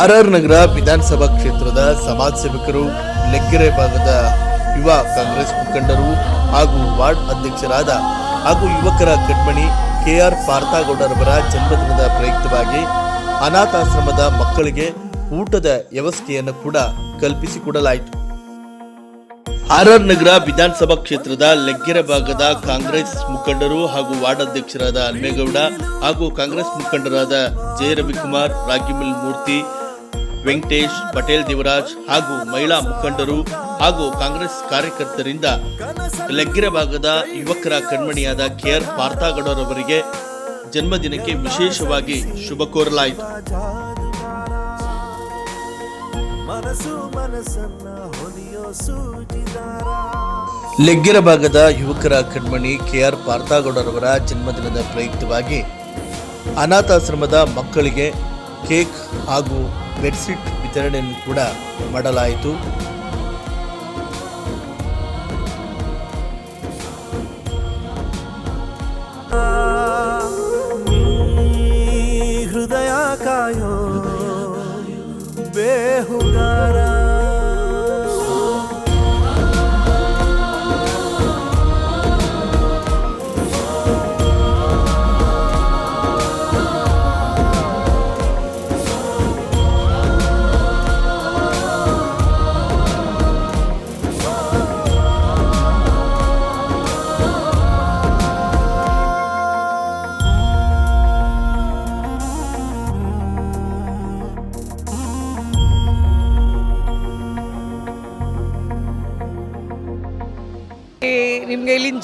RR ನಗರ ವಿಧಾನಸಭಾ ಕ್ಷೇತ್ರದ ಸಮಾಜ ಸೇವಕರು ಲೆಗ್ಗೆರೆ ಭಾಗದ ಯುವ ಕಾಂಗ್ರೆಸ್ ಮುಖಂಡರು ಹಾಗೂ ವಾರ್ಡ್ ಅಧ್ಯಕ್ಷರಾದ ಹಾಗೂ ಯುವಕರ ಕಣ್ಮಣಿ ಕೆಆರ್ ಪಾರ್ಥಾಗೌಡರವರ ಜನ್ಮದಿನದ ಪ್ರಯುಕ್ತವಾಗಿ ಅನಾಥಾಶ್ರಮದ ಮಕ್ಕಳಿಗೆ ಊಟದ ವ್ಯವಸ್ಥೆಯನ್ನು ಕೂಡ ಕಲ್ಪಿಸಿಕೊಡಲಾಯಿತು. ಆರ್ಆರ್ ನಗರ ವಿಧಾನಸಭಾ ಕ್ಷೇತ್ರದ ಲೆಗ್ಗೆರೆ ಭಾಗದ ಕಾಂಗ್ರೆಸ್ ಮುಖಂಡರು ಹಾಗೂ ವಾರ್ಡ್ ಅಧ್ಯಕ್ಷರಾದ ಹನುಮೇಗೌಡ ಹಾಗೂ ಕಾಂಗ್ರೆಸ್ ಮುಖಂಡರಾದ ಜಯ ರವಿಕುಮಾರ್ ರಾಗಿಮಲ್ ಮೂರ್ತಿ ವೆಂಕಟೇಶ್ ಪಟೇಲ್ ದೇವರಾಜ್ ಹಾಗೂ ಮಹಿಳಾ ಮುಖಂಡರು ಹಾಗೂ ಕಾಂಗ್ರೆಸ್ ಕಾರ್ಯಕರ್ತರಿಂದ ಲಗ್ಗಿರ ಭಾಗದ ಯುವಕರ ಕಣ್ಮಣಿಯಾದ ಕೆಆರ್ ಪಾರ್ಥಾಗೌಡರವರಿಗೆ ಜನ್ಮದಿನಕ್ಕೆ ವಿಶೇಷವಾಗಿ ಶುಭ ಕೋರಲಾಯಿತು. ಲೆಗ್ಗೆರ ಭಾಗದ ಯುವಕರ ಕಣ್ಮಣಿ ಕೆಆರ್ ಪಾರ್ಥಾಗೌಡರವರ ಜನ್ಮದಿನದ ಪ್ರಯುಕ್ತವಾಗಿ ಅನಾಥಾಶ್ರಮದ ಮಕ್ಕಳಿಗೆ ಕೇಕ್ ಹಾಗೂ ಬೆಡ್ಶೀಟ್ ವಿತರಣೆಯನ್ನು ಕೂಡ ಮಾಡಲಾಯಿತು.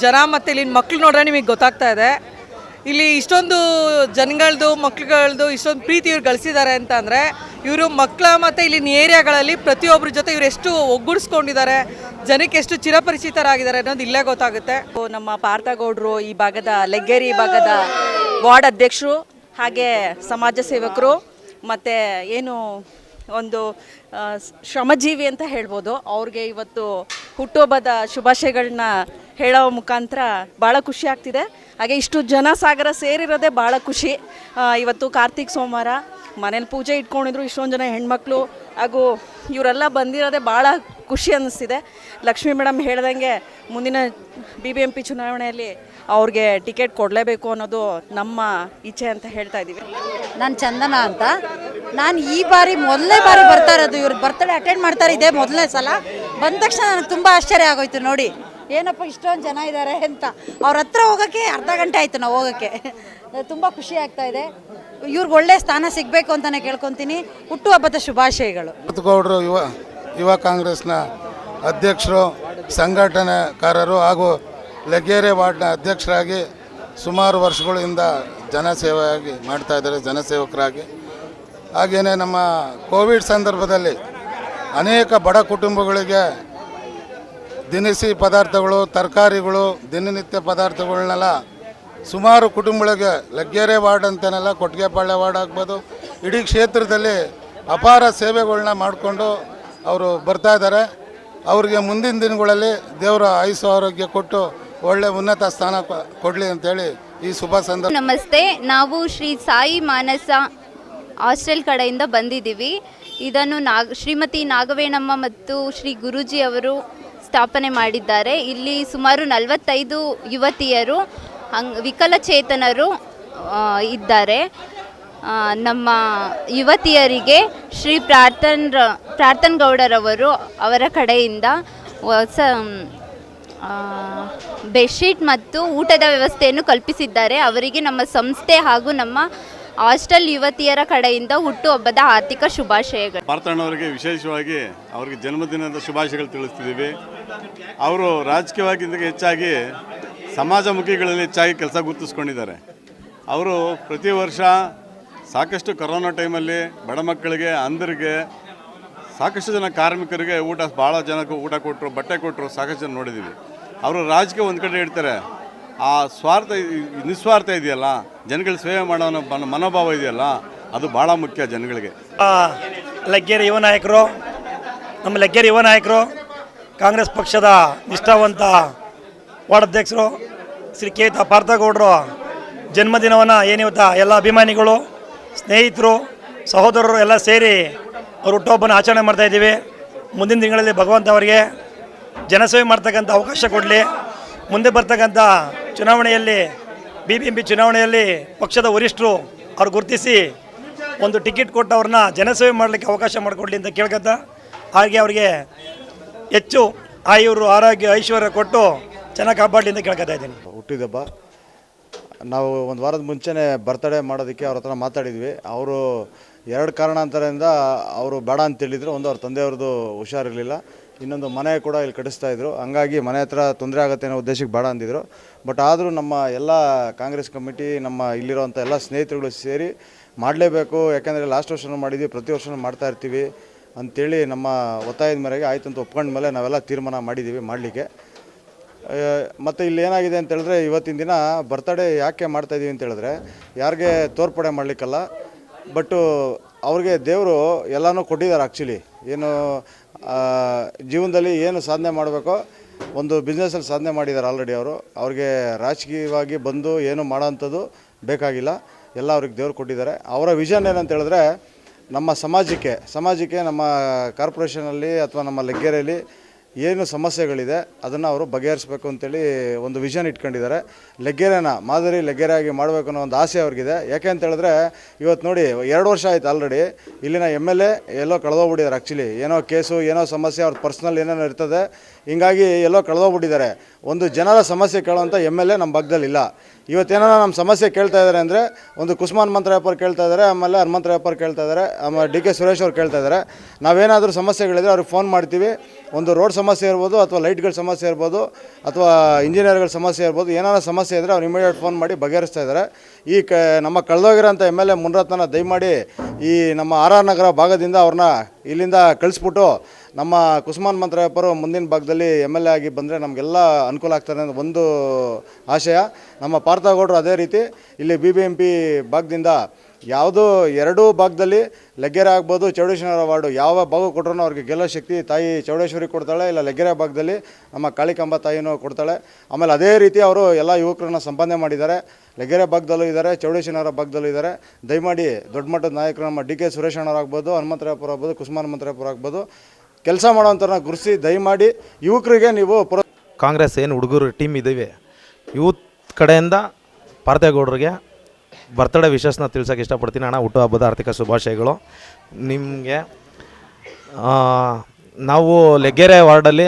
ಜನ ಮತ್ತು ಇಲ್ಲಿನ ಮಕ್ಳು ನೋಡ್ರೆ ನಿಮಗೆ ಗೊತ್ತಾಗ್ತಾ ಇದೆ. ಇಲ್ಲಿ ಇಷ್ಟೊಂದು ಜನಗಳದು, ಮಕ್ಳುಗಳದು ಇಷ್ಟೊಂದು ಪ್ರೀತಿ ಇವ್ರು ಗಳಿಸಿದ್ದಾರೆ ಅಂತ ಅಂದರೆ ಇವರು ಮಕ್ಕಳ ಮತ್ತು ಇಲ್ಲಿನ ಏರಿಯಾಗಳಲ್ಲಿ ಪ್ರತಿಯೊಬ್ಬರ ಜೊತೆ ಇವರು ಎಷ್ಟು ಒಗ್ಗೂಡಿಸ್ಕೊಂಡಿದ್ದಾರೆ, ಜನಕ್ಕೆ ಎಷ್ಟು ಚಿರಪರಿಚಿತರಾಗಿದ್ದಾರೆ ಅನ್ನೋದು ಇಲ್ಲೇ ಗೊತ್ತಾಗುತ್ತೆ. ನಮ್ಮ ಪಾರ್ಥಗೌಡರು ಈ ಭಾಗದ, ಲೆಗ್ಗೇರಿ ಭಾಗದ ವಾರ್ಡ್ ಅಧ್ಯಕ್ಷರು, ಹಾಗೆ ಸಮಾಜ ಸೇವಕರು, ಮತ್ತು ಏನು ಒಂದು ಶ್ರಮಜೀವಿ ಅಂತ ಹೇಳ್ಬೋದು, ಅವ್ರಿಗೆ ಇವತ್ತು ಹುಟ್ಟುಹಬ್ಬದ ಶುಭಾಶಯಗಳನ್ನ ಹೇಳೋ ಮುಖಾಂತರ ಭಾಳ ಖುಷಿ ಆಗ್ತಿದೆ. ಹಾಗೆ ಇಷ್ಟು ಜನ ಸಾಗರ ಸೇರಿರೋದೇ ಭಾಳ ಖುಷಿ. ಇವತ್ತು ಕಾರ್ತಿಕ್ ಸೋಮವಾರ ಮನೇಲಿ ಪೂಜೆ ಇಟ್ಕೊಂಡಿದ್ರು ಇಷ್ಟೊಂದು ಜನ ಹೆಣ್ಮಕ್ಳು ಹಾಗೂ ಇವರೆಲ್ಲ ಬಂದಿರೋದೇ ಭಾಳ ಖುಷಿ ಅನ್ನಿಸ್ತಿದೆ. ಲಕ್ಷ್ಮೀ ಮೇಡಮ್ ಹೇಳ್ದಂಗೆ ಮುಂದಿನ ಬಿ ಬಿ ಎಂ ಪಿ ಚುನಾವಣೆಯಲ್ಲಿ ಅವ್ರಿಗೆ ಟಿಕೆಟ್ ಕೊಡಲೇಬೇಕು ಅನ್ನೋದು ನಮ್ಮ ಇಚ್ಛೆ ಅಂತ ಹೇಳ್ತಾ ಇದ್ದೀವಿ. ನಾನು ಚಂದನ ಅಂತ. ನಾನು ಈ ಬಾರಿ ಮೊದಲನೇ ಬಾರಿ ಬರ್ತಾ ಇರೋದು. ಇವ್ರ ಬರ್ತಡೇ ಅಟೆಂಡ್ ಮಾಡ್ತಾರೆ ಇದೇ ಮೊದಲನೇ ಸಲ. ಬಂದ ತಕ್ಷಣ ನನಗೆ ತುಂಬ ಆಶ್ಚರ್ಯ ಆಗೋಯ್ತು ನೋಡಿ. ಏನಪ್ಪ ಇಷ್ಟೊಂದು ಜನ ಇದ್ದಾರೆ ಅಂತ. ಅವ್ರ ಹತ್ರ ಹೋಗೋಕ್ಕೆ ಅರ್ಧ ಗಂಟೆ ಆಯಿತು ನಾವು ಹೋಗೋಕ್ಕೆ. ತುಂಬ ಖುಷಿ ಆಗ್ತಾ ಇದೆ. ಇವ್ರಿಗೆ ಒಳ್ಳೆ ಸ್ಥಾನ ಸಿಗಬೇಕು ಅಂತಲೇ ಕೇಳ್ಕೊತೀನಿ. ಹುಟ್ಟುಹಬ್ಬದ ಶುಭಾಶಯಗಳು. ಗೌಡರು ಯುವ ಯುವ ಕಾಂಗ್ರೆಸ್ನ ಅಧ್ಯಕ್ಷರು, ಸಂಘಟನೆಕಾರರು ಹಾಗೂ ಲಗೇರೆ ವಾರ್ಡ್ನ ಅಧ್ಯಕ್ಷರಾಗಿ ಸುಮಾರು ವರ್ಷಗಳಿಂದ ಜನಸೇವೆಯಾಗಿ ಮಾಡ್ತಾ ಇದ್ದಾರೆ, ಜನಸೇವಕರಾಗಿ. ಹಾಗೆಯೇ ನಮ್ಮ ಕೋವಿಡ್ ಸಂದರ್ಭದಲ್ಲಿ ಅನೇಕ ಬಡ ಕುಟುಂಬಗಳಿಗೆ ದಿನಸಿ ಪದಾರ್ಥಗಳು, ತರಕಾರಿಗಳು, ದಿನನಿತ್ಯ ಪದಾರ್ಥಗಳನ್ನೆಲ್ಲ ಸುಮಾರು ಕುಟುಂಬಗಳಿಗೆ, ಲಗ್ಗೆರೆ ವಾರ್ಡ್ ಅಂತನೆಲ್ಲ ಕೊಟ್ಟಿಗೆಪಾಳ್ಯ ವಾರ್ಡ್ ಆಗ್ಬೋದು, ಇಡೀ ಕ್ಷೇತ್ರದಲ್ಲಿ ಅಪಾರ ಸೇವೆಗಳನ್ನ ಮಾಡಿಕೊಂಡು ಅವರು ಬರ್ತಾ ಇದ್ದಾರೆ. ಅವರಿಗೆ ಮುಂದಿನ ದಿನಗಳಲ್ಲಿ ದೇವರ ಆಯುಸ್ಸು ಆರೋಗ್ಯ ಕೊಟ್ಟು ಒಳ್ಳೆ ಉನ್ನತ ಸ್ಥಾನ ಕೊಡಲಿ ಅಂತೇಳಿ ಈ ಶುಭ ಸಂದರ್ಭ ನಮಸ್ತೆ, ನಾವು ಶ್ರೀ ಸಾಯಿ ಮಾನಸ ಹಾಸ್ಟೆಲ್ ಕಡೆಯಿಂದ ಬಂದಿದ್ದೀವಿ. ಇದನ್ನು ನಾಗ, ಶ್ರೀಮತಿ ನಾಗವೇಣಮ್ಮ ಮತ್ತು ಶ್ರೀ ಗುರೂಜಿ ಅವರು ಸ್ಥಾಪನೆ ಮಾಡಿದ್ದಾರೆ. ಇಲ್ಲಿ ಸುಮಾರು ನಲವತ್ತೈದು ಯುವತಿಯರು, ಹಂಗ್ ವಿಕಲಚೇತನರು ಇದ್ದಾರೆ. ನಮ್ಮ ಯುವತಿಯರಿಗೆ ಶ್ರೀ ಪ್ರಾರ್ಥನ್ ಪ್ರಾರ್ಥನ್ ಗೌಡರವರು ಅವರ ಕಡೆಯಿಂದ ಹೊಸ ಬೆಡ್ಶೀಟ್ ಮತ್ತು ಊಟದ ವ್ಯವಸ್ಥೆಯನ್ನು ಕಲ್ಪಿಸಿದ್ದಾರೆ. ಅವರಿಗೆ ನಮ್ಮ ಸಂಸ್ಥೆ ಹಾಗೂ ನಮ್ಮ ಹಾಸ್ಟೆಲ್ ಯುವತಿಯರ ಕಡೆಯಿಂದ ಹುಟ್ಟುಹಬ್ಬದ ಆರ್ಥಿಕ ಶುಭಾಶಯಗಳು. ಪಾರ್ಥಣ್ಣವರಿಗೆ ವಿಶೇಷವಾಗಿ ಅವರಿಗೆ ಜನ್ಮದಿನದ ಶುಭಾಶಯಗಳು ತಿಳಿಸ್ತಿದ್ದೀವಿ. ಅವರು ರಾಜಕೀಯವಾಗಿ ಹೆಚ್ಚಾಗಿ ಸಮಾಜಮುಖಿಗಳಲ್ಲಿ ಹೆಚ್ಚಾಗಿ ಕೆಲಸ ಗುರುತಿಸ್ಕೊಂಡಿದ್ದಾರೆ. ಅವರು ಪ್ರತಿ ವರ್ಷ ಸಾಕಷ್ಟು ಕೊರೋನಾ ಟೈಮಲ್ಲಿ ಬಡ ಮಕ್ಕಳಿಗೆ, ಅಂಧರಿಗೆ ಸಾಕಷ್ಟು ಜನ ಕಾರ್ಮಿಕರಿಗೆ ಊಟ, ಭಾಳ ಜನಕ್ಕೆ ಊಟ ಕೊಟ್ಟರು ಬಟ್ಟೆ ಕೊಟ್ಟರು ಸಾಕಷ್ಟು ಜನ ನೋಡಿದ್ದೀವಿ. ಅವರು ರಾಜಕೀಯ ಒಂದು ಕಡೆ ಇಡ್ತಾರೆ ಆ ಸ್ವಾರ್ಥ ನಿಸ್ವಾರ್ಥ ಇದೆಯಲ್ಲ, ಜನಗಳ ಸೇವೆ ಮಾಡೋ ಮನೋಭಾವ ಇದೆಯಲ್ಲ, ಅದು ಭಾಳ ಮುಖ್ಯ ಜನಗಳಿಗೆ. ಲಗ್ಗೇರಿ ಯುವ ನಾಯಕರು, ನಮ್ಮ ಲಗ್ಗೇರಿ ಯುವ ನಾಯಕರು ಕಾಂಗ್ರೆಸ್ ಪಕ್ಷದ ನಿಷ್ಠಾವಂತ ವಾರ್ಡ್ ಅಧ್ಯಕ್ಷರು ಶ್ರೀ ಕೇತ ಪಾರ್ಥಗೌಡರು, ಜನ್ಮದಿನವನ್ನು ಏನಿವತ್ತ ಎಲ್ಲ ಅಭಿಮಾನಿಗಳು, ಸ್ನೇಹಿತರು, ಸಹೋದರರು ಎಲ್ಲ ಸೇರಿ ಅವ್ರ ಹುಟ್ಟುಹಬ್ಬನ ಆಚರಣೆ ಮಾಡ್ತಾ ಇದ್ದೀವಿ. ಮುಂದಿನ ತಿಂಗಳಲ್ಲಿ ಭಗವಂತ ಅವರಿಗೆ ಜನಸೇವೆ ಮಾಡ್ತಕ್ಕಂಥ ಅವಕಾಶ ಕೊಡಲಿ. ಮುಂದೆ ಬರ್ತಕ್ಕಂಥ ಚುನಾವಣೆಯಲ್ಲಿ ಬಿ ಬಿ ಎಂ ಪಿ ಚುನಾವಣೆಯಲ್ಲಿ ಪಕ್ಷದ ವರಿಷ್ಠರು ಅವ್ರು ಗುರುತಿಸಿ ಒಂದು ಟಿಕೆಟ್ ಕೊಟ್ಟು ಅವ್ರನ್ನ ಜನಸೇವೆ ಮಾಡಲಿಕ್ಕೆ ಅವಕಾಶ ಮಾಡಿಕೊಡ್ಲಿ ಅಂತ ಕೇಳ್ಕೊತ ಹಾಗೆ ಅವ್ರಿಗೆ ಹೆಚ್ಚು ಆಯುರು ಆರೋಗ್ಯ ಐಶ್ವರ್ಯ ಕೊಟ್ಟು ಚೆನ್ನಾಗಿ ಕಾಪಾಡಲಿ ಅಂತ ಕೇಳ್ಕೊತಾ ಇದ್ದೀನಿ. ಹುಟ್ಟಿದಬ್ಬ. ನಾವು ಒಂದು ವಾರದ ಮುಂಚೆನೇ ಬರ್ತಡೇ ಮಾಡೋದಕ್ಕೆ ಅವ್ರ ಹತ್ರ ಮಾತಾಡಿದ್ವಿ. ಅವರು ಎರಡು ಕಾರಣಾಂತರದಿಂದ ಅವರು ಬೇಡ ಅಂತ ಹೇಳಿದ್ರು. ಒಂದು ಅವ್ರ ತಂದೆಯವ್ರದ್ದು ಹುಷಾರಿರಲಿಲ್ಲ. ಇನ್ನೊಂದು ಮನೆ ಕೂಡ ಇಲ್ಲಿ ಕಟ್ಟಿಸ್ತಾ ಇದ್ರು. ಹಂಗಾಗಿ ಮನೆ ಹತ್ರ ತೊಂದರೆ ಆಗುತ್ತೆ ಅನ್ನೋ ಉದ್ದೇಶಕ್ಕೆ ಬೇಡ ಅಂದಿದ್ರು. ಬಟ್ ಆದರೂ ನಮ್ಮ ಎಲ್ಲ ಕಾಂಗ್ರೆಸ್ ಕಮಿಟಿ, ನಮ್ಮ ಇಲ್ಲಿರೋಂಥ ಎಲ್ಲ ಸ್ನೇಹಿತರುಗಳು ಸೇರಿ ಮಾಡಲೇಬೇಕು. ಯಾಕೆಂದರೆ ಲಾಸ್ಟ್ ವರ್ಷನೂ ಮಾಡಿದ್ವಿ. ಪ್ರತಿ ವರ್ಷನೂ ಮಾಡ್ತಾ ಇರ್ತೀವಿ. ಅಂತೇಳಿ ನಮ್ಮ ಒತ್ತಾಯದ ಮೇರೆಗೆ ಆಯ್ತು ಅಂತ ಒಪ್ಕೊಂಡ ಮೇಲೆ ನಾವೆಲ್ಲ ತೀರ್ಮಾನ ಮಾಡಿದ್ದೀವಿ ಮಾಡಲಿಕ್ಕೆ. ಮತ್ತು ಇಲ್ಲಿ ಏನಾಗಿದೆ ಅಂತ ಹೇಳಿದ್ರೆ ಇವತ್ತಿನ ದಿನ ಬರ್ತಡೇ ಯಾಕೆ ಮಾಡ್ತಾಯಿದ್ದೀವಿ ಅಂತೇಳಿದ್ರೆ ಯಾರಿಗೆ ತೋರ್ಪಡೆ ಮಾಡಲಿಕ್ಕಲ್ಲ, ಬಟ್ಟು ಅವ್ರಿಗೆ ದೇವರು ಎಲ್ಲನೂ ಕೊಟ್ಟಿದ್ದಾರೆ ಆ್ಯಕ್ಚುಲಿ ಏನು ಜೀವನದಲ್ಲಿ ಏನು ಸಾಧನೆ ಮಾಡಬೇಕೋ, ಒಂದು ಬಿಸ್ನೆಸ್ಸಲ್ಲಿ ಸಾಧನೆ ಮಾಡಿದ್ದಾರೆ ಆಲ್ರೆಡಿ ಅವರು. ಅವ್ರಿಗೆ ರಾಜಕೀಯವಾಗಿ ಬಂದು ಏನು ಮಾಡೋಂಥದ್ದು ಬೇಕಾಗಿಲ್ಲ. ಎಲ್ಲ ಅವ್ರಿಗೆ ದೇವ್ರು ಕೊಟ್ಟಿದ್ದಾರೆ. ಅವರ ವಿಷನ್ ಏನಂತ ಹೇಳಿದ್ರೆ ನಮ್ಮ ಸಮಾಜಕ್ಕೆ ಸಮಾಜಕ್ಕೆ ನಮ್ಮ ಕಾರ್ಪೊರೇಷನಲ್ಲಿ ಅಥವಾ ನಮ್ಮ ಲೆಗ್ಗೆರೆಯಲ್ಲಿ ಏನು ಸಮಸ್ಯೆಗಳಿದೆ, ಅದನ್ನು ಅವರು ಬಗೆಹರಿಸಬೇಕು ಅಂತೇಳಿ ಒಂದು ವಿಷನ್ ಇಟ್ಕೊಂಡಿದ್ದಾರೆ. ಲೆಗ್ಗೆರೆನ ಮಾದರಿ ಲೆಗ್ಗೆರೆಯಾಗಿ ಮಾಡಬೇಕು ಅನ್ನೋ ಒಂದು ಆಸೆ ಅವ್ರಿಗಿದೆ. ಯಾಕೆ ಅಂತ ಹೇಳಿದ್ರೆ, ಇವತ್ತು ನೋಡಿ, ಎರಡು ವರ್ಷ ಆಯ್ತು ಆಲ್ರೆಡಿ ಇಲ್ಲಿನ ಎಂ ಎಲ್ ಎ ಎಲ್ಲೋ ಕಳೆದೋಗ್ಬಿಟ್ಟಿದ್ದಾರೆ ಆ್ಯಕ್ಚುಲಿ ಏನೋ ಕೇಸು ಏನೋ ಸಮಸ್ಯೆ, ಅವ್ರ ಪರ್ಸ್ನಲ್ ಏನೇನೋ ಇರ್ತದೆ. ಹಿಂಗಾಗಿ ಎಲ್ಲೋ ಕಳೆದೋಗ್ಬಿಟ್ಟಿದ್ದಾರೆ. ಒಂದು ಜನರ ಸಮಸ್ಯೆ ಕೇಳುವಂಥ ಎಂ ಎಲ್ ಎ ನಮ್ಮ ಭಾಗದಲ್ಲಿಲ್ಲ ಇವತ್ತೇನೋ ನಮ್ಮ ಸಮಸ್ಯೆ ಕೇಳ್ತಾ ಇದ್ದಾರೆ ಅಂದರೆ ಒಂದು ಕುಸ್ಮಾನ್ ಮಂತ್ರಯಪ್ಪರು ಕೇಳ್ತಾ ಇದ್ದಾರೆ ಆಮೇಲೆ ಹನುಮಂತರಾಯಪ್ಪರು ಕೇಳ್ತಾ ಇದ್ದಾರೆ ಆಮೇಲೆ ಡಿ ಕೆ ಸುರೇಶ್ ಅವ್ರು ಕೇಳ್ತಾ ಇದ್ದಾರೆ ನಾವೇನಾದರೂ ಸಮಸ್ಯೆಗಳಿದ್ರೆ ಅವ್ರಿಗೆ ಫೋನ್ ಮಾಡ್ತೀವಿ. ಒಂದು ರೋಡ್ ಸಮಸ್ಯೆ ಇರ್ಬೋದು ಅಥವಾ ಲೈಟ್ಗಳ ಸಮಸ್ಯೆ ಇರ್ಬೋದು ಅಥವಾ ಇಂಜಿನಿಯರ್ಗಳ ಸಮಸ್ಯೆ ಇರ್ಬೋದು ಏನಾರ ಸಮಸ್ಯೆ ಇದ್ದರೆ ಅವ್ರು ಇಮಿಡಿಯೇಟ್ ಫೋನ್ ಮಾಡಿ ಬಗೆಹರಿಸ್ತಾ ಇದ್ದಾರೆ ಈ ಕ ನಮ್ಮ ಕಳೆದೋಗಿರೋಂಥ ಎಂ ಎಲ್ ಎ ಮುನ್ರತ್ನ ದಯಮಾಡಿ ಈ ನಮ್ಮ ಆರ್ ಆರ್ ನಗರ ಭಾಗದಿಂದ ಅವ್ರನ್ನ ಇಲ್ಲಿಂದ ಕಳಿಸ್ಬಿಟ್ಟು ನಮ್ಮ ಕುಸುಮಾನ್ ಮಂತ್ರಯಪ್ಪರು ಮುಂದಿನ ಭಾಗದಲ್ಲಿ ಎಂ ಎಲ್ ಎ ಆಗಿ ಬಂದರೆ ನಮಗೆಲ್ಲ ಅನುಕೂಲ ಆಗ್ತಾರೆ ಅನ್ನೋದು ಒಂದು ಆಶಯ. ನಮ್ಮ ಪಾರ್ಥಗೌಡರು ಅದೇ ರೀತಿ ಇಲ್ಲಿ ಬಿ ಬಿ ಎಂ ಪಿ ಭಾಗದಿಂದ ಯಾವುದೋ ಎರಡೂ ಭಾಗದಲ್ಲಿ ಲಗ್ಗೆರೆ ಆಗ್ಬೋದು ಚೌಡೇಶ್ವರ ವಾರ್ಡು. ಯಾವ ಭಾಗ ಕೊಟ್ರೂ ಅವ್ರಿಗೆ ಗೆಲ್ಲೋ ಶಕ್ತಿ ತಾಯಿ ಚೌಡೇಶ್ವರಿ ಕೊಡ್ತಾಳೆ, ಇಲ್ಲ ಲಗ್ಗೆರೆ ಭಾಗದಲ್ಲಿ ನಮ್ಮ ಕಾಳಿಕಾಂಬ ತಾಯಿನೂ ಕೊಡ್ತಾಳೆ. ಆಮೇಲೆ ಅದೇ ರೀತಿ ಅವರು ಎಲ್ಲ ಯುವಕರನ್ನ ಸಂಪಾದನೆ ಮಾಡಿದ್ದಾರೆ. ಲಗ್ಗೆರೆ ಭಾಗದಲ್ಲೂ ಇದ್ದಾರೆ ಚೌಡೇಶ್ವರ ಭಾಗದಲ್ಲೂ ಇದ್ದಾರೆ. ದಯಮಾಡಿ ದೊಡ್ಡ ಮಟ್ಟದ ನಾಯಕರು ನಮ್ಮ ಡಿ ಕೆ ಸುರೇಶ್ ಅಣ್ಣವ್ರಾಗ್ಬೋದು ಹನುಮಂತರಾಯಪುರ ಆಗ್ಬೋದು ಕುಸುಮಾನ್ ಹನುಮಂತರಾಯಪುರ ಆಗ್ಬೋದು. ಕೆಲಸ ಮಾಡೋವಂಥವ್ರನ್ನ ಗುರುಸಿ, ದಯಮಾಡಿ ಯುವಕರಿಗೆ ನೀವು ಕಾಂಗ್ರೆಸ್ ಏನು ಹುಡುಗರು ಟೀಮ್ ಇದ್ದೀವಿ. ಯೂತ್ ಕಡೆಯಿಂದ ಪಾರ್ಥೇಗೌಡರಿಗೆ ಬರ್ತಡೇ ವಿಶಸ್ನ ತಿಳ್ಸೋಕೆ ಇಷ್ಟಪಡ್ತೀನಿ. ಅಣ್ಣ ಹುಟ್ಟುಹಬ್ಬದ ಆರ್ಥಿಕ ಶುಭಾಶಯಗಳು. ನಿಮಗೆ ನಾವು ಲೆಗ್ಗೆರೆ ವಾರ್ಡಲ್ಲಿ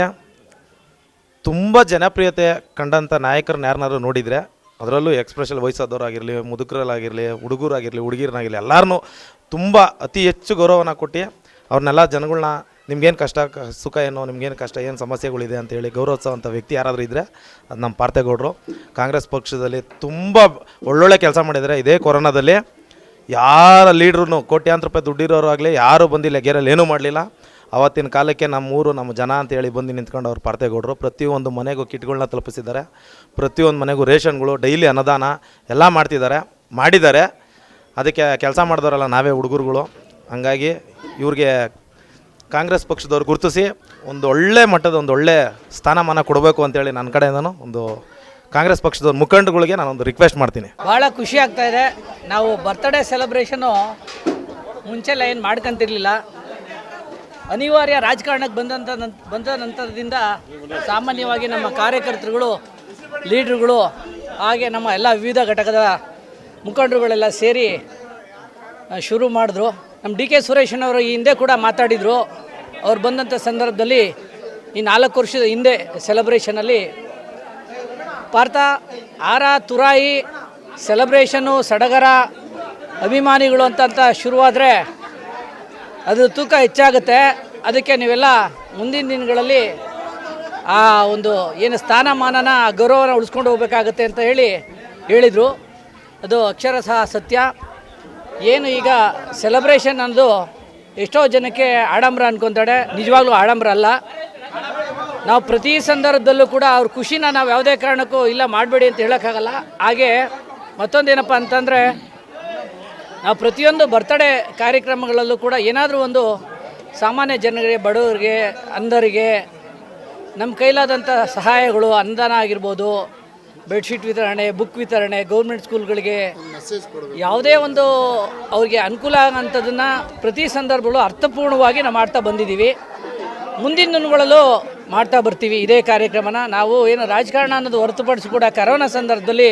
ತುಂಬ ಜನಪ್ರಿಯತೆ ಕಂಡಂಥ ನಾಯಕರನ್ನ ಯಾರನ್ನಾರು ನೋಡಿದರೆ, ಅದರಲ್ಲೂ ಎಕ್ಸ್ಪ್ರೆಷಲ್ ವಯಸ್ಸಾದವರಾಗಿರಲಿ, ಮುದುಕರಲ್ಲಾಗಿರಲಿ, ಹುಡುಗರಾಗಿರಲಿ ಹುಡುಗಿರನ್ನಾಗಿರಲಿ ಎಲ್ಲರನ್ನೂ ತುಂಬ ಅತಿ ಹೆಚ್ಚು ಗೌರವನ ಕೊಟ್ಟು ಅವ್ರನ್ನೆಲ್ಲ ಜನಗಳನ್ನ ನಿಮ್ಗೇನು ಕಷ್ಟ, ಸುಖ ಏನು, ನಿಮ್ಗೇನು ಕಷ್ಟ, ಏನು ಸಮಸ್ಯೆಗಳಿದೆ ಅಂತೇಳಿ ಗೌರವಿಸುವಂಥ ವ್ಯಕ್ತಿ ಯಾರಾದರೂ ಇದ್ದರೆ ಅದು ನಮ್ಮ ಪಾರ್ಥೇಗೌಡರು. ಕಾಂಗ್ರೆಸ್ ಪಕ್ಷದಲ್ಲಿ ತುಂಬ ಒಳ್ಳೊಳ್ಳೆ ಕೆಲಸ ಮಾಡಿದ್ದಾರೆ ಇದೇ ಕೊರೋನಾದಲ್ಲಿ ಯಾರ ಲೀಡ್ರೂ ಕೋಟ್ಯಾಂತರ ರೂಪಾಯಿ ದುಡ್ಡಿರೋರು ಆಗಲಿ, ಯಾರೂ ಬಂದಿಲ್ಲ, ಗೆರಲ್ಲಿ ಏನೂ ಮಾಡಲಿಲ್ಲ. ಅವತ್ತಿನ ಕಾಲಕ್ಕೆ ನಮ್ಮ ಊರು ನಮ್ಮ ಜನ ಅಂತೇಳಿ ಬಂದು ನಿಂತ್ಕೊಂಡು ಅವ್ರು ಪಾರ್ಥೇಗೌಡರು, ಪ್ರತಿಯೊಂದು ಮನೆಗೂ ಕಿಟ್ಗಳನ್ನ ತಲುಪಿಸಿದ್ದಾರೆ. ಪ್ರತಿಯೊಂದು ಮನೆಗೂ ರೇಷನ್ಗಳು, ಡೈಲಿ ಅನ್ನದಾನ ಎಲ್ಲ ಮಾಡ್ತಿದ್ದಾರೆ, ಮಾಡಿದ್ದಾರೆ. ಅದಕ್ಕೆ ಕೆಲಸ ಮಾಡಿದವರಲ್ಲ ನಾವೇ ಹುಡುಗರುಗಳು. ಹಂಗಾಗಿ ಇವ್ರಿಗೆ ಕಾಂಗ್ರೆಸ್ ಪಕ್ಷದವ್ರು ಗುರುತಿಸಿ ಒಂದು ಒಳ್ಳೆ ಮಟ್ಟದ ಒಂದು ಒಳ್ಳೆ ಸ್ಥಾನಮಾನ ಕೊಡಬೇಕು ಅಂತೇಳಿ ನನ್ನ ಕಡೆಯಿಂದನು ಒಂದು ಕಾಂಗ್ರೆಸ್ ಪಕ್ಷದವ್ರ ಮುಖಂಡಗಳಿಗೆ ನಾನೊಂದು ರಿಕ್ವೆಸ್ಟ್ ಮಾಡ್ತೀನಿ. ಭಾಳ ಖುಷಿ ಆಗ್ತಾ ಇದೆ. ನಾವು ಬರ್ತ್ಡೇ ಸೆಲೆಬ್ರೇಷನು ಮುಂಚೆಲ್ಲ ಏನು ಮಾಡ್ಕೊಂತಿರ್ಲಿಲ್ಲ. ಅನಿವಾರ್ಯ ರಾಜಕಾರಣಕ್ಕೆ ಬಂದಂಥ ನನ್ ಬಂದ ನಂತರದಿಂದ ಸಾಮಾನ್ಯವಾಗಿ ನಮ್ಮ ಕಾರ್ಯಕರ್ತರುಗಳು ಲೀಡ್ರುಗಳು ಹಾಗೆ ನಮ್ಮ ಎಲ್ಲ ವಿವಿಧ ಘಟಕದ ಮುಖಂಡರುಗಳೆಲ್ಲ ಸೇರಿ ಶುರು ಮಾಡಿದ್ರು. ನಮ್ಮ ಡಿ ಕೆ ಸುರೇಶನವರು ಈ ಹಿಂದೆ ಕೂಡ ಮಾತಾಡಿದರು. ಅವ್ರು ಬಂದಂಥ ಸಂದರ್ಭದಲ್ಲಿ ಈ ನಾಲ್ಕು ವರ್ಷದ ಹಿಂದೆ ಸೆಲೆಬ್ರೇಷನಲ್ಲಿ ಪಾರ್ಥ, ಆರ, ತುರಾಯಿ ಸೆಲೆಬ್ರೇಷನ್ನು ಸಡಗರ, ಅಭಿಮಾನಿಗಳು ಅಂತಂತ ಶುರುವಾದರೆ ಅದು ತೂಕ ಹೆಚ್ಚಾಗುತ್ತೆ. ಅದಕ್ಕೆ ನೀವೆಲ್ಲ ಮುಂದಿನ ದಿನಗಳಲ್ಲಿ ಆ ಒಂದು ಏನು ಸ್ಥಾನಮಾನನ, ಗೌರವನ ಉಳಿಸ್ಕೊಂಡು ಹೋಗಬೇಕಾಗತ್ತೆ ಅಂತ ಹೇಳಿ ಹೇಳಿದರು. ಅದು ಅಕ್ಷರ ಸಹ ಸತ್ಯ. ಏನು ಈಗ ಸೆಲೆಬ್ರೇಷನ್ ಅನ್ನೋದು ಎಷ್ಟೋ ಜನಕ್ಕೆ ಆಡಂಬರ ಅನ್ಕೊತಾಳೆ ನಿಜವಾಗ್ಲೂ ಆಡಂಬರ ಅಲ್ಲ. ನಾವು ಪ್ರತಿ ಸಂದರ್ಭದಲ್ಲೂ ಕೂಡ ಅವ್ರ ಖುಷಿನ ನಾವು ಯಾವುದೇ ಕಾರಣಕ್ಕೂ ಇಲ್ಲ ಮಾಡಬೇಡಿ ಅಂತ ಹೇಳೋಕ್ಕಾಗಲ್ಲ. ಹಾಗೆ ಮತ್ತೊಂದೇನಪ್ಪ ಅಂತಂದರೆ ನಾವು ಪ್ರತಿಯೊಂದು ಬರ್ತಡೇ ಕಾರ್ಯಕ್ರಮಗಳಲ್ಲೂ ಕೂಡ ಏನಾದರೂ ಒಂದು ಸಾಮಾನ್ಯ ಜನರಿಗೆ, ಬಡವರಿಗೆ, ಅಂಧರಿಗೆ ನಮ್ಮ ಕೈಲಾದಂಥ ಸಹಾಯಗಳು ಅನುದಾನ ಆಗಿರ್ಬೋದು ಬೆಡ್ಶೀಟ್ ವಿತರಣೆ ಬುಕ್ ವಿತರಣೆ ಗೌರ್ಮೆಂಟ್ ಸ್ಕೂಲ್ಗಳಿಗೆ ಯಾವುದೇ ಒಂದು ಅವ್ರಿಗೆ ಅನುಕೂಲ ಆಗೋಂಥದ್ದನ್ನು ಪ್ರತಿ ಸಂದರ್ಭಗಳು ಅರ್ಥಪೂರ್ಣವಾಗಿ ನಾವು ಮಾಡ್ತಾ ಬಂದಿದ್ದೀವಿ. ಮುಂದಿನ ದಿನಗಳಲ್ಲೂ ಮಾಡ್ತಾ ಬರ್ತೀವಿ ಇದೇ ಕಾರ್ಯಕ್ರಮನ. ನಾವು ಏನು ರಾಜಕಾರಣ ಅನ್ನೋದು ಹೊರತುಪಡಿಸಿ ಕೂಡ ಕರೋನಾ ಸಂದರ್ಭದಲ್ಲಿ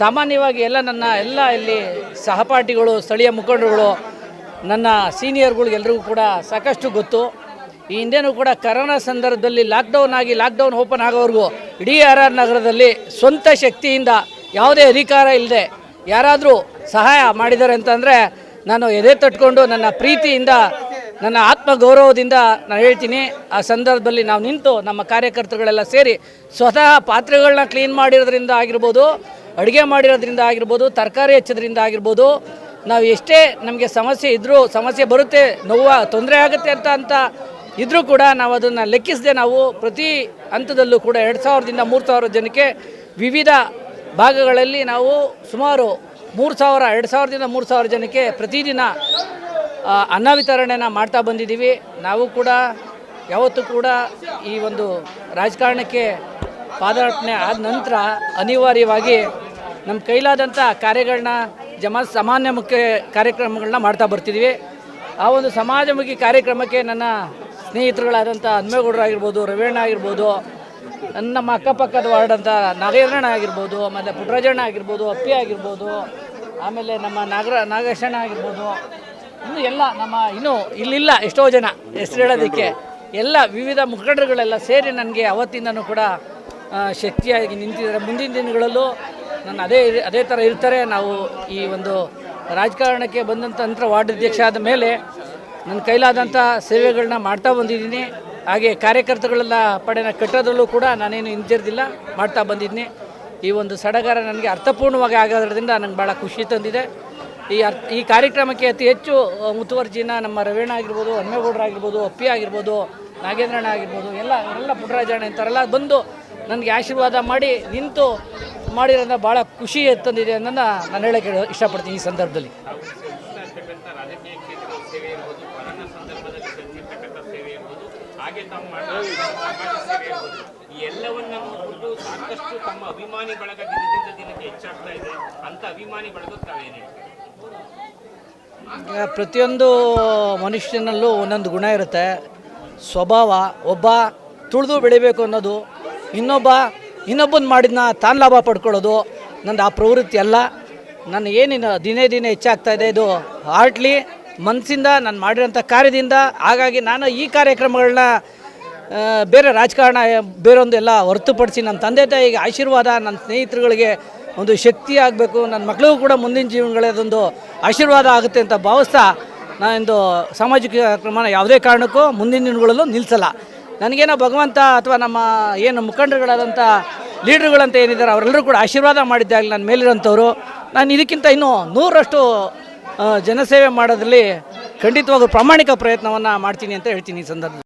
ಸಾಮಾನ್ಯವಾಗಿ ಎಲ್ಲ ನನ್ನ ಎಲ್ಲ ಇಲ್ಲಿ ಸಹಪಾಠಿಗಳು ಸ್ಥಳೀಯ ಮುಖಂಡರುಗಳು ನನ್ನ ಸೀನಿಯರ್ಗಳಿಗೆಲ್ಲರಿಗೂ ಕೂಡ ಸಾಕಷ್ಟು ಗೊತ್ತು. ಈ ಹಿಂದೆನೂ ಕೂಡ ಕರೋನಾ ಸಂದರ್ಭದಲ್ಲಿ ಲಾಕ್ಡೌನ್ ಆಗಿ ಲಾಕ್ಡೌನ್ ಓಪನ್ ಆಗೋವರೆಗೂ ಇಡೀ ಆರ್ ಆರ್ ನಗರದಲ್ಲಿ ಸ್ವಂತ ಶಕ್ತಿಯಿಂದ ಯಾವುದೇ ಅಧಿಕಾರ ಇಲ್ಲದೆ ಯಾರಾದರೂ ಸಹಾಯ ಮಾಡಿದ್ದಾರೆ ಅಂತಂದರೆ ನಾನು ಎದೆ ತಟ್ಕೊಂಡು ನನ್ನ ಪ್ರೀತಿಯಿಂದ, ನನ್ನ ಆತ್ಮ ಗೌರವದಿಂದ ನಾನು ಹೇಳ್ತೀನಿ, ಆ ಸಂದರ್ಭದಲ್ಲಿ ನಾವು ನಿಂತು ನಮ್ಮ ಕಾರ್ಯಕರ್ತರುಗಳೆಲ್ಲ ಸೇರಿ ಸ್ವತಃ ಪಾತ್ರೆಗಳನ್ನ ಕ್ಲೀನ್ ಮಾಡಿರೋದ್ರಿಂದ ಆಗಿರ್ಬೋದು, ಅಡುಗೆ ಮಾಡಿರೋದ್ರಿಂದ ಆಗಿರ್ಬೋದು, ತರಕಾರಿ ಹೆಚ್ಚೋದ್ರಿಂದ ಆಗಿರ್ಬೋದು, ನಾವು ಎಷ್ಟೇ ನಮಗೆ ಸಮಸ್ಯೆ ಇದ್ದರೂ ಸಮಸ್ಯೆ ಬರುತ್ತೆ, ನೋವು, ತೊಂದರೆ ಆಗುತ್ತೆ ಅಂತ ಅಂತ ಇದ್ದರೂ ಕೂಡ ನಾವು ಅದನ್ನು ಲೆಕ್ಕಿಸದೆ ನಾವು ಪ್ರತಿ ಹಂತದಲ್ಲೂ ಕೂಡ ಎರಡು ಸಾವಿರದಿಂದ ಮೂರು ಸಾವಿರ ಜನಕ್ಕೆ ವಿವಿಧ ಭಾಗಗಳಲ್ಲಿ ನಾವು ಸುಮಾರು ಮೂರು ಸಾವಿರ, ಎರಡು ಸಾವಿರದಿಂದ ಮೂರು ಸಾವಿರ ಜನಕ್ಕೆ ಪ್ರತಿದಿನ ಅನ್ನ ವಿತರಣೆನ ಮಾಡ್ತಾ ಬಂದಿದ್ದೀವಿ. ನಾವು ಕೂಡ ಯಾವತ್ತೂ ಕೂಡ ಈ ಒಂದು ರಾಜಕಾರಣಕ್ಕೆ ಪಾದಾರ್ಪಣೆ ಆದ ನಂತರ ಅನಿವಾರ್ಯವಾಗಿ ನಮ್ಮ ಕೈಲಾದಂಥ ಕಾರ್ಯಗಳನ್ನ ಜಮ ಸಾಮಾನ್ಯ ಮುಖ್ಯ ಕಾರ್ಯಕ್ರಮಗಳನ್ನ ಮಾಡ್ತಾ ಬರ್ತಿದ್ದೀವಿ ಆ ಒಂದು ಸಮಾಜಮುಖಿ ಕಾರ್ಯಕ್ರಮಕ್ಕೆ ನನ್ನ ಸ್ನೇಹಿತರುಗಳಾದಂಥ ಹನ್ಮೇಗೌಡರು ಆಗಿರ್ಬೋದು ರವೇಣ್ಣ ಆಗಿರ್ಬೋದು, ನಮ್ಮ ಅಕ್ಕಪಕ್ಕದ ವಾರ್ಡ್ ಅಂತ ನಾಗೇಂದ್ರಣ್ಣ ಆಗಿರ್ಬೋದು ಆಮೇಲೆ ಪುಟ್ಟರಾಜಣ್ಣ ಆಗಿರ್ಬೋದು, ಅಪ್ಪಿ ಆಗಿರ್ಬೋದು, ಆಮೇಲೆ ನಮ್ಮ ನಾಗರ ನಾಗೇಶಣ್ಣ ಆಗಿರ್ಬೋದು. ಇನ್ನು ಎಲ್ಲ ನಮ್ಮ ಇನ್ನೂ ಇಲ್ಲಿಲ್ಲ ಎಷ್ಟೋ ಜನ, ಹೆಸರು ಹೇಳೋದಕ್ಕೆ. ಎಲ್ಲ ವಿವಿಧ ಮುಖಂಡರುಗಳೆಲ್ಲ ಸೇರಿ ನನಗೆ ಅವತ್ತಿಂದನೂ ಕೂಡ ಶಕ್ತಿಯಾಗಿ ನಿಂತಿದ್ದಾರೆ. ಮುಂದಿನ ದಿನಗಳಲ್ಲೂ ನಾನು ಅದೇ ಅದೇ ಥರ ಇರ್ತಾರೆ. ನಾವು ಈ ಒಂದು ರಾಜಕಾರಣಕ್ಕೆ ಬಂದಂಥ ನಂತರ ವಾರ್ಡ್ ಅಧ್ಯಕ್ಷ ಆದ ಮೇಲೆ ನನ್ನ ಕೈಲಾದಂಥ ಸೇವೆಗಳನ್ನ ಮಾಡ್ತಾ ಬಂದಿದ್ದೀನಿ. ಹಾಗೆ ಕಾರ್ಯಕರ್ತಗಳೆಲ್ಲ ಪಡೆನ ಕಟ್ಟೋದ್ರಲ್ಲೂ ಕೂಡ ನಾನೇನು ಹಿಂಜರಿದಿಲ್ಲ, ಮಾಡ್ತಾ ಬಂದಿದ್ದೀನಿ. ಈ ಒಂದು ಸಡಗರ ನನಗೆ ಅರ್ಥಪೂರ್ಣವಾಗಿ ಆಗೋದ್ರಿಂದ ನನಗೆ ಭಾಳ ಖುಷಿ ತಂದಿದೆ. ಈ ಅರ್, ಈ ಕಾರ್ಯಕ್ರಮಕ್ಕೆ ಅತಿ ಹೆಚ್ಚು ಮುತುವರ್ಜಿನ ನಮ್ಮ ರವೇಣ ಆಗಿರ್ಬೋದು, ಹನ್ಮೇಗೌಡರು ಆಗಿರ್ಬೋದು ಅಪ್ಪಿ ಆಗಿರ್ಬೋದು, ನಾಗೇಂದ್ರಣ್ಣ ಆಗಿರ್ಬೋದು, ಎಲ್ಲ ಎಲ್ಲ ಪುಟ್ಟರಾಜಣ್ಣ ಇಂಥವರೆಲ್ಲ ಬಂದು ನನಗೆ ಆಶೀರ್ವಾದ ಮಾಡಿ, ನಿಂತು ಮಾಡಿರೋದನ್ನ ಭಾಳ ಖುಷಿ ತಂದಿದೆ ಅನ್ನೋದನ್ನ ನಾನು ಹೇಳೋಕ್ಕೆ ಇಷ್ಟಪಡ್ತೀನಿ ಈ ಸಂದರ್ಭದಲ್ಲಿ. ಎಲ್ಲವನ್ನ ನೋಡ್ಬಿಟ್ಟು ಸಾಕಷ್ಟು ತಮ್ಮ ಅಭಿಮಾನಿ ಬಳಗ ದಿನದಿಂದ ದಿನಕ್ಕೆ ಹೆಚ್ಚಾಗ್ತಾ ಇದೆ. ಅಂತ ಅಭಿಮಾನಿ ಬಳಗ ತಾವೇನೆ? ಪ್ರತಿಯೊಂದು ಮನುಷ್ಯನಲ್ಲೂ ಒಂದೊಂದು ಗುಣ ಇರುತ್ತೆ. ಸ್ವಭಾವ, ಒಬ್ಬ ತುಳಿದು ಬೆಳಿಬೇಕು ಅನ್ನೋದು, ಇನ್ನೊಬ್ಬ, ಇನ್ನೊಬ್ಬನ ಮಾಡಿದ್ನ ತಾನು ಲಾಭ ಪಡ್ಕೊಳ್ಳೋದು ನಂದು ಆ ಪ್ರವೃತ್ತಿ ಅಲ್ಲ. ನನ್ನ ಏನಿನ ದಿನೇ ದಿನೇ ಹೆಚ್ಚಾಗ್ತಾ ಇದೆ, ಇದು ಹಾರ್ಟ್ಲಿ ಮನಸ್ಸಿಂದ ನಾನು ಮಾಡಿರೋಂಥ ಕಾರ್ಯದಿಂದ, ಹಾಗಾಗಿ ನಾನು ಈ ಕಾರ್ಯಕ್ರಮಗಳನ್ನ ಬೇರೆ ರಾಜಕಾರಣ, ಬೇರೊಂದು ಎಲ್ಲ ಹೊರತುಪಡಿಸಿ ನನ್ನ ತಂದೆ ತಾಯಿಗೆ ಆಶೀರ್ವಾದ, ನನ್ನ ಸ್ನೇಹಿತರುಗಳಿಗೆ ಒಂದು ಶಕ್ತಿ ಆಗಬೇಕು, ನನ್ನ ಮಕ್ಕಳಿಗೂ ಕೂಡ ಮುಂದಿನ ಜೀವನಗಳದೊಂದು ಆಶೀರ್ವಾದ ಆಗುತ್ತೆ ಅಂತ ಭಾವಿಸ್ತಾ ನಾನಿಂದು ಸಾಮಾಜಿಕ ಕ್ರಮನ ಯಾವುದೇ ಕಾರಣಕ್ಕೂ ಮುಂದಿನ ದಿನಗಳಲ್ಲೂ ನಿಲ್ಲಿಸಲ್ಲ. ನನಗೇನೋ ಭಗವಂತ ಅಥವಾ ನಮ್ಮ ಏನು ಮುಖಂಡರುಗಳಾದಂಥ ಲೀಡ್ರುಗಳಂತ ಏನಿದ್ದಾರೆ, ಅವರೆಲ್ಲರೂ ಕೂಡ ಆಶೀರ್ವಾದ ಮಾಡಿದ್ದಾಗಲಿ ನನ್ನ ಮೇಲಿರೋಂಥವ್ರು. ನಾನು ಇದಕ್ಕಿಂತ ಇನ್ನೂ ನೂರಷ್ಟು ಜನಸೇವೆ ಮಾಡೋದ್ರಲ್ಲಿ ಖಂಡಿತವಾಗೂ ಪ್ರಾಮಾಣಿಕ ಪ್ರಯತ್ನವನ್ನು ಮಾಡ್ತೀನಿ ಅಂತ ಹೇಳ್ತೀನಿ ಈ ಸಂದರ್ಭದಲ್ಲಿ.